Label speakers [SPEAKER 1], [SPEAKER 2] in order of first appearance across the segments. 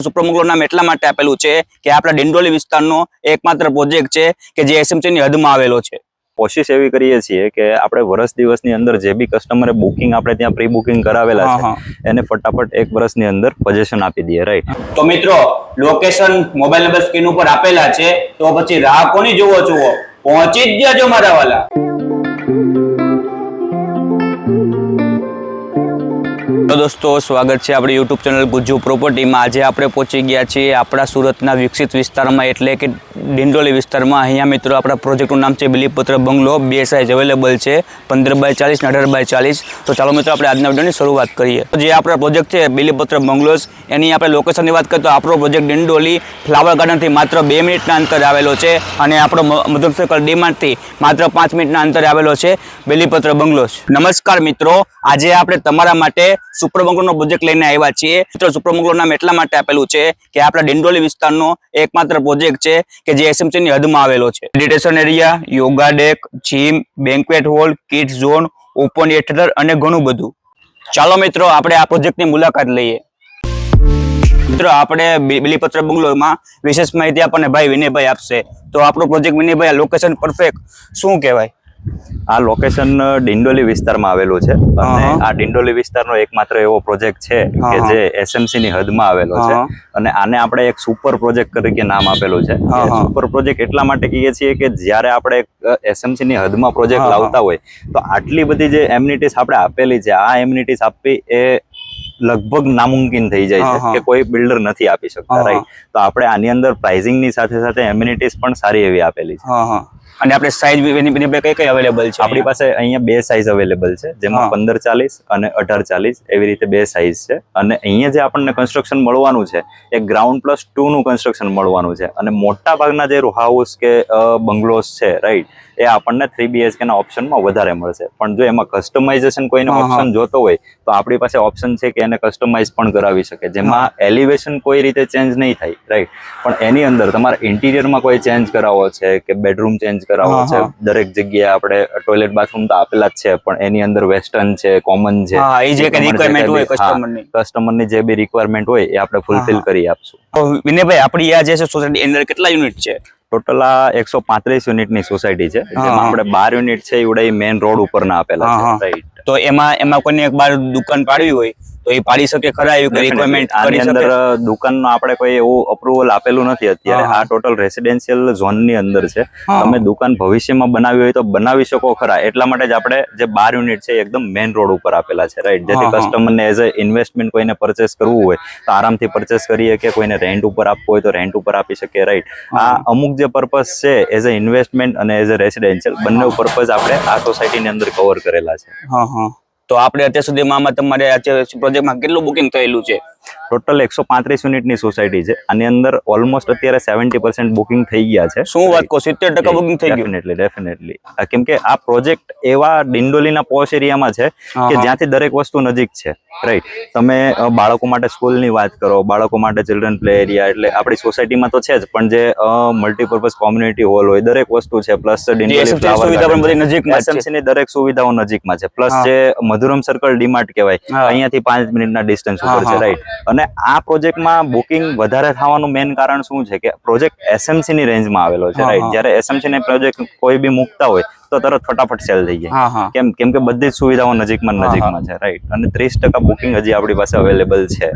[SPEAKER 1] સુપ્રમુખનું નામ એટલા માટે આપેલું છે કે આપણા ડિંડોલી વિસ્તારનો એકમાત્ર પ્રોજેક્ટ છે કે જે એસએમસીની હદમાં આવેલો છે.
[SPEAKER 2] કોશિશ એવી કરીએ છીએ કે આપણે વર્ષ દિવસની અંદર જે બી કસ્ટમરે બુકિંગ આપણે ત્યાં પ્રી બુકિંગ કરાવેલા છે એને ફટાફટ એક વર્ષની અંદર પોઝિશન આપી દઈએ રાઈટ
[SPEAKER 1] તો મિત્રો લોકેશન મોબાઈલ નંબર સ્ક્રીન ઉપર આપેલા છે તો પછી રાહ કોની જોવો છો પહોંચી જ જજો મારા વાલા. તો દોસ્તો, સ્વાગત છે આપણી યુટ્યુબ ચેનલ ગુજ્જુ પ્રોપર્ટીમાં. આજે આપણે પહોંચી ગયા છીએ આપણા સુરતના વિકસિત વિસ્તારમાં, એટલે કે ડિંડોલી વિસ્તારમાં. અહીંયા મિત્રો આપણા પ્રોજેક્ટનું નામ છે બિલીપત્ર બંગલો. બે સાઇઝ અવેલેબલ છે પંદર બાય ચાલીસ અઢાર બાય ચાલીસ. તો ચાલો મિત્રો, આપણે આજના વિડીયોની શરૂઆત કરીએ. જે આપણા પ્રોજેક્ટ છે, બિલીપત્ર બંગલોઝ, એની આપણે લોકેશનની વાત કરીએ તો આપણો પ્રોજેક્ટ ડિંડોલી ફ્લાવર ગાર્ડનથી માત્ર બે મિનિટના અંતરે આવેલો છે અને આપણો મ- મધુર સર્કલ ડીમાર્ટથી માત્ર પાંચ મિનિટના અંતરે આવેલો છે બિલીપત્ર બંગલોઝ. નમસ્કાર મિત્રો, આજે આપણે તમારા માટે સુપર બંગલોનો પ્રોજેક્ટ લઈને આવ્યા છીએ. મિત્રો સુપર બંગલો નામ એટલા માટે આપેલું છે કે આપણા ડિંડોલી વિસ્તારનો એકમાત્ર પ્રોજેક્ટ છે કે જે એસએમસી ની હદમાં આવેલો છે. Meditation area yoga deck gym banquet hall kid zone open theatre અને ઘણું બધું. ચાલો મિત્રો, આપણે આ પ્રોજેક્ટની મુલાકાત લઈએ. મિત્રો, આપણે બિલીપત્ર બંગલોમાં વિશેષ માહિતી આપણને ભાઈ વિનયભાઈ આપશે. તો આપણો પ્રોજેક્ટ વિનયભાઈ લોકેશન પરફેક્ટ શું કહેવાય?
[SPEAKER 2] આ લોકેશન ડિંડોલી વિસ્તારમાં આવેલું છે. અને. આ ડિંડોલી વિસ્તારનો એકમાત્ર એવો પ્રોજેક્ટ છે કે જે એસએમસી ની હદમાં આવેલો છે. અને આને આપણે એક સુપર પ્રોજેક્ટ તરીકે નામ આપેલું છે. સુપર પ્રોજેક્ટ એટલા માટે કહીએ છીએ કે જ્યારે આપણે એસએમસી ની હદમાં પ્રોજેક્ટ. લાવતા હોય તો આટલી બધી જે એમ્યુનિટીસ આપણે આપેલી છે આ એમ્યુનિટીસ આપવી એ લગભગ નામુમકિન થઈ જાય છે કે કોઈ બિલ્ડર નથી આપી શકતા. રાઈટ તો આપણે આની અંદર પ્રાઇઝિંગની સાથે સાથે એમ્યુનિટીઝ પણ સારી એવી આપેલી છે.
[SPEAKER 1] અને આપણે સાઇઝ વિનયભાઈ કઈ કઈ અવેલેબલ છે?
[SPEAKER 2] આપણી પાસે અહીંયા બે સાઇઝ અવેલેબલ છે જેમાં પંદર ચાલીસ અને અઢાર ચાલીસ એવી રીતે બે સાઇઝ છે. અને અહીંયા જે આપણને કન્સ્ટ્રક્શન મળવાનું છે એ ગ્રાઉન્ડ પ્લસ ટુ નું કન્સ્ટ્રક્શન મળવાનું છે. અને મોટા ભાગના જે હાઉસ કે બંગલોસ છે રાઈટ એ આપણને થ્રી બીએચકે ના ઓપ્શનમાં વધારે મળશે. પણ જો એમાં કસ્ટમાઇઝેશન કોઈને. ઓપ્શન જોતો હોય તો આપણી પાસે ઓપ્શન છે કે એને કસ્ટમાઇઝ પણ કરાવી શકે. જેમાં એલિવેશન કોઈ રીતે ચેન્જ નહીં થાય રાઈટ પણ એની અંદર તમારે ઇન્ટિરિયરમાં કોઈ ચેન્જ કરાવવો છે કે બેડરૂમ ચેન્જ કરાવવો છે. દરેક જગ્યાએ આપણે ટોયલેટ બાથરૂમ તો આપેલા જ છે પણ એની અંદર વેસ્ટર્ન છે કોમન છે.
[SPEAKER 1] એ જે રિક્વાયરમેન્ટ હોય કસ્ટમરની
[SPEAKER 2] કસ્ટમરની જે બી રિક્વાયરમેન્ટ હોય એ આપણે ફૂલફિલ. કરી આપશું.
[SPEAKER 1] વિનયભાઈ આપણી આ જે છે સોસાયટી અંદર કેટલા યુનિટ છે?
[SPEAKER 2] ટોટલ આ એકસો પાંત્રીસ યુનિટની સોસાયટી છે. જેમાં આપણે બાર યુનિટ છે એવડે મેઇન રોડ ઉપર ના
[SPEAKER 1] આપેલા
[SPEAKER 2] છે રાઈટ
[SPEAKER 1] તો એમાં એમાં કોઈને એક બાર દુકાન પાડવી હોય તો એ પાડી શકે ખરા એવી રિક્વાયરમેન્ટ
[SPEAKER 2] આની અંદર દુકાનનો આપણે કોઈ એવું અપ્રુવલ આપેલું નથી અત્યારે. આ ટોટલ રેસિડેન્શિયલ ઝોનની અંદર છે. તમે દુકાન ભવિષ્યમાં બનાવી હોય તો બનાવી શકો ખરા. એટલા માટે જ આપણે જે બાર યુનિટ છે એકદમ મેઇન રોડ ઉપર આપેલા છે રાઈટ જેથી. કસ્ટમરને એઝ અ ઇન્વેસ્ટમેન્ટ કોઈને પરચેસ કરવું હોય તો આરામથી પરચેસ કરીએ કે કોઈને રેન્ટ ઉપર આપવું હોય તો રેન્ટ ઉપર આપી શકીએ રાઈટ આ અમુક જે પર્પઝ છે એઝ અ ઇન્વેસ્ટમેન્ટ અને એઝ અ રેસિડેન્શિયલ બંને પર્પઝ આપણે આ સોસાયટીની અંદર કવર કરેલા છે.
[SPEAKER 1] હા હા. તો આપણે અત્યાર સુધીમાં આમાં તમારે પ્રોજેક્ટમાં કેટલું બુકિંગ થયેલું છે?
[SPEAKER 2] ટોટલ એકસો પાંત્રીસ યુનિટની સોસાયટી છે. આની અંદર ઓલમોસ્ટ અત્યારે સેવન્ટી પર્સન્ટ બુકિંગ થઈ ગયા છે.
[SPEAKER 1] શું વાત કહો સિત્તેર ટકા બુકિંગ થઈ ગયું?
[SPEAKER 2] એટલે ડેફિનેટલી કેમ કે આ પ્રોજેક્ટ એવા ડિંડોલીના પોશ એરિયામાં છે કે જ્યાંથી દરેક વસ્તુ નજીક છે. રાઈટ તમે બાળકો માટે સ્કૂલની વાત કરો બાળકો માટે ચિલ્ડ્રન પ્લે એરિયા એટલે આપણી સોસાયટીમાં તો છે જ પણ જે મલ્ટીપર્પઝ કોમ્યુનિટી હોલ હોય દરેક વસ્તુ છે પ્લસની દરેક સુવિધાઓ નજીકમાં છે. પ્લસ જે મધુરમ સર્કલ ડીમાર્ટ કહેવાય. અહીંયાથી પાંચ મિનિટના ડિસ્ટન્સ ઉપર છે. રાઈટ અને આ પ્રોજેક્ટમાં બુકિંગ વધારે થવાનું મેઇન કારણ શું છે કે પ્રોજેક્ટ એસએમસી ની રેન્જમાં આવેલો છે રાઈટ જ્યારે એસએમસી ને પ્રોજેક્ટ કોઈ બી મૂકતા હોય તો તરત ફટાફટ સેલ થઈ જાય. કેમ કેમ કે બધી જ સુવિધાઓ નજીકમાં નજીકમાં છે રાઈટ અને ત્રીસ ટકા બુકિંગ હજી આપણી પાસે અવેલેબલ છે.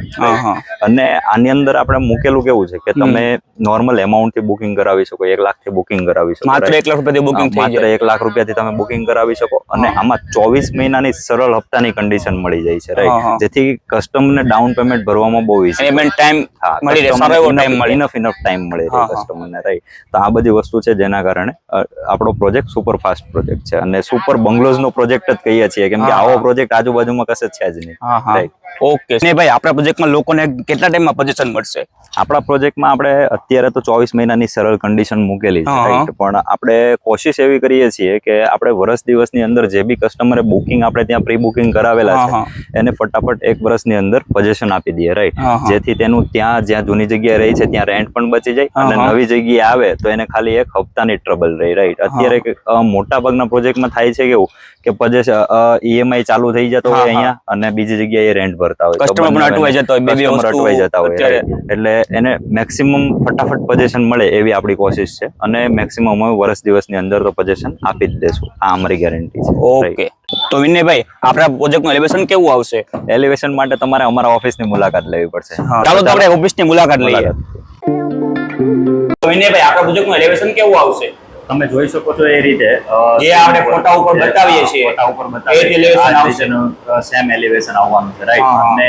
[SPEAKER 2] અને આની અંદર આપણે મૂકેલું કેવું છે કે તમે નોર્મલ એમાઉન્ટથી બુકિંગ કરાવી શકો એક લાખથી બુકિંગ કરાવી શકો
[SPEAKER 1] માત્ર એક લાખ રૂપિયાથી બુકિંગ
[SPEAKER 2] માત્ર એક લાખ રૂપિયાથી તમે બુકિંગ કરાવી શકો અને આમાં ચોવીસ મહિનાની સરળ હપ્તાની કન્ડિશન મળી જાય છે. રાઈટ જેથી કસ્ટમરને ડાઉન પેમેન્ટ ભરવામાં બહુ ઈઝી
[SPEAKER 1] પેમેન્ટ ટાઈમ મળી રહે સારો એવો ટાઈમ મળે
[SPEAKER 2] ઇનફ ઇનફ ટાઈમ મળે કસ્ટમરને રાઈટ તો આ બધી વસ્તુ છે જેના કારણે આપણો પ્રોજેક્ટ સુપર ફાસ્ટ પ્રોજેક્ટ છે. અને સુપર બંગલોઝ નો પ્રોજેક્ટ જ કહીએ છીએ. કેમ કે આવો પ્રોજેક્ટ આજુબાજુમાં કશે છે જ નહીં. Right.
[SPEAKER 1] ઓકે. ને ભાઈ આપણા પ્રોજેક્ટમાં લોકોને કેટલા ટાઈમમાં પોઝિશન મળશે?
[SPEAKER 2] આપણા પ્રોજેક્ટમાં આપણે અત્યારે તો ચોવીસ મહિનાની સરળ કન્ડિશન મૂકેલી છે પણ આપણે કોશિશ એવી કરીએ છીએ કે આપણે વર્ષ દિવસની અંદર જે બી કસ્ટમરે બુકિંગ આપણે ત્યાં પ્રી બુકિંગ કરાવેલા છે એને ફટાફટ એક વર્ષની અંદર પોઝિશન આપી દઈએ રાઈટ. જેથી તેનું ત્યાં જ્યાં જૂની જગ્યાએ રહી છે ત્યાં રેન્ટ પણ બચી જાય અને. નવી જગ્યાએ આવે તો એને ખાલી એક હપ્તાની ટ્રબલ રહી રાઈટ અત્યારે મોટા ભાગના પ્રોજેક્ટમાં થાય છે કેવું કે પજેશ ઈએમઆઈ ચાલુ થઈ જતો હોય અહીંયા અને બીજી જગ્યાએ રેન્ટ ભરતા હોય.
[SPEAKER 1] કસ્ટમર પણ અટવાઈ જતો હોય, બે બે
[SPEAKER 2] અટવાઈ જતા હોય એટલે એને મેક્સિમમ ફટાફટ પજેશન મળે એવી આપણી કોશિશ છે. અને મેક્સિમમ અમે વર્ષ દિવસની અંદર તો પજેશન આપી જ દેશું. આ અમારી ગેરંટી છે
[SPEAKER 1] ઓકે તો વિનયભાઈ આપણા પ્રોજેક્ટનું એલિવેશન કેવું આવશે?
[SPEAKER 2] એલિવેશન માટે તમારે અમારા ઓફિસની મુલાકાત લેવી પડશે.
[SPEAKER 1] ચાલો તો આપણે ઓફિસની મુલાકાત લઈએ. વિનયભાઈ આપણા પ્રોજેક્ટનું એલિવેશન કેવું આવશે?
[SPEAKER 2] તમે જોઈ શકો છો એ રીતે
[SPEAKER 1] જે આપણે ફોટા ઉપર બતાવીએ છીએ,
[SPEAKER 2] ફોટા ઉપર બતાવીએ અ, same આવવાનું છે રાઈટ
[SPEAKER 1] અને હા.
[SPEAKER 2] અને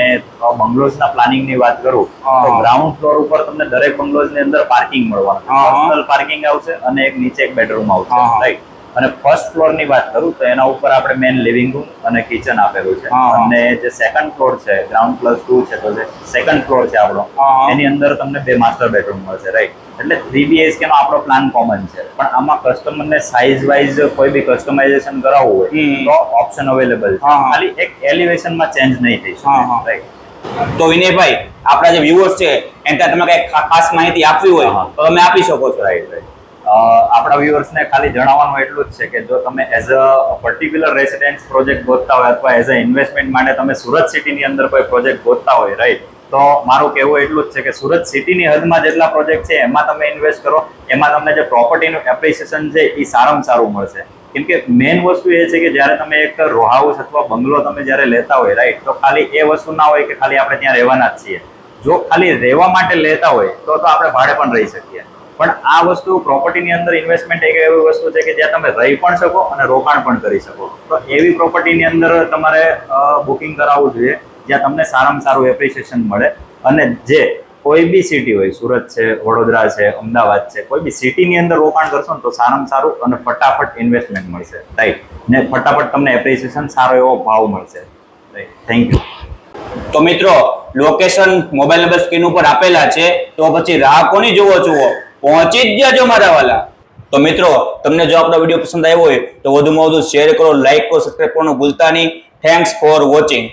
[SPEAKER 2] બંગલોઝના પ્લાનિંગની વાત કરું તો ગ્રાઉન્ડ ફ્લોર ઉપર તમને દરેક બંગલોઝની અંદર પાર્કિંગ મળવાનું. પર્સનલ પાર્કિંગ આવશે અને એક નીચે એક બેડરૂમ આવશે. રાઈટ અને ફર્સ્ટ ફ્લોરની વાત કરું તો એના ઉપર આપણે મેન લિવિંગ રૂમ અને કિચન આપેલું છે. અને જે સેકન્ડ ફ્લોર છે ગ્રાઉન્ડ પ્લસ ટુ છે તો જે સેકન્ડ ફ્લોર છે આપણો. એની અંદર તમને બે માસ્ટર બેડરૂમ મળશે રાઈટ એટલે થ્રી બીએચકે નો આપણો પ્લાન કોમન છે પણ આમાં કસ્ટમરને સાઇઝ વાઇઝ કોઈ બી કસ્ટમાઇઝેશન કરાવવું હોય. તો ઓપ્શન અવેલેબલ છે. ખાલી એક એલિવેશનમાં ચેન્જ નહીં થઈ. શકે રાઈટ
[SPEAKER 1] તો વિનયભાઈ આપણા જે વ્યુઅર્સ છે એને તમે કઈ ખાસ માહિતી આપવી હોય. તો તમે આપી શકો છો
[SPEAKER 2] રાઈટ રાઈટ આપણા વ્યુઅર્સને ખાલી જણાવવાનું એટલું જ છે કે જો તમે as a particular residence project ગોતતા હોય અથવા એઝ અ ઇન્વેસ્ટમેન્ટ માટે તમે સુરત સિટીની અંદર કોઈ પ્રોજેક્ટ ગોતતા હોય રાઈટ તો મારું કહેવું એટલું જ છે કે સુરત સિટીની હદમાં જેટલા પ્રોજેક્ટ છે, એમાં તમે ઇન્વેસ્ટ કરો. એમાં તમને જે પ્રોપર્ટીનું એપ્રિસિએશન છે, એ સારામાં સારું મળશે. કેમ કે મેઇન વસ્તુ એ છે કે જ્યારે તમે એક રો હાઉસ અથવા બંગલો તમે જ્યારે લેતા હોય રાઈટ તો ખાલી એ વસ્તુ ના હોય કે ખાલી આપણે ત્યાં રહેવાના જ છીએ. જો ખાલી રહેવા માટે લેતા હોય, તો તો આપણે ભાડે પણ રહી શકીએ. પણ આ વસ્તુ પ્રોપર્ટીની અંદર ઇન્વેસ્ટમેન્ટ એક એવી વસ્તુ છે કે જ્યાં તમે રહી પણ શકો અને રોકાણ પણ કરી શકો. તો એવી પ્રોપર્ટીની અંદર તમારે બુકિંગ કરાવવું જોઈએ, જ્યાં તમને સારામાં સારું એપ્રિસિએશન મળે અને જે કોઈ બી સિટી હોય, સુરત છે, વડોદરા છે, અમદાવાદ છે, કોઈ બી સિટીની અંદર રોકાણ કરશો ને તો સારામાં સારું અને ફટાફટ ઇન્વેસ્ટમેન્ટ મળશે. રાઈટ ને ફટાફટ તમને એપ્રિસિએશન સારો એવો ભાવ મળશે. રાઈટ થેન્ક યુ
[SPEAKER 1] તો મિત્રો લોકેશન મોબાઈલ નંબર સ્ક્રીન ઉપર આપેલા છે, તો પછી રાહ કોની જોવો છો પહોંચી જ જજો મારા વાલા. તો મિત્રો, તમને જો આપણો વીડિયો પસંદ આવ્યો હોય, તો વધુમાં વધુ શેર કરો લાઈક કરો સબસ્ક્રાઈબ કરવાનું ભૂલતા નહીં. Thanks for watching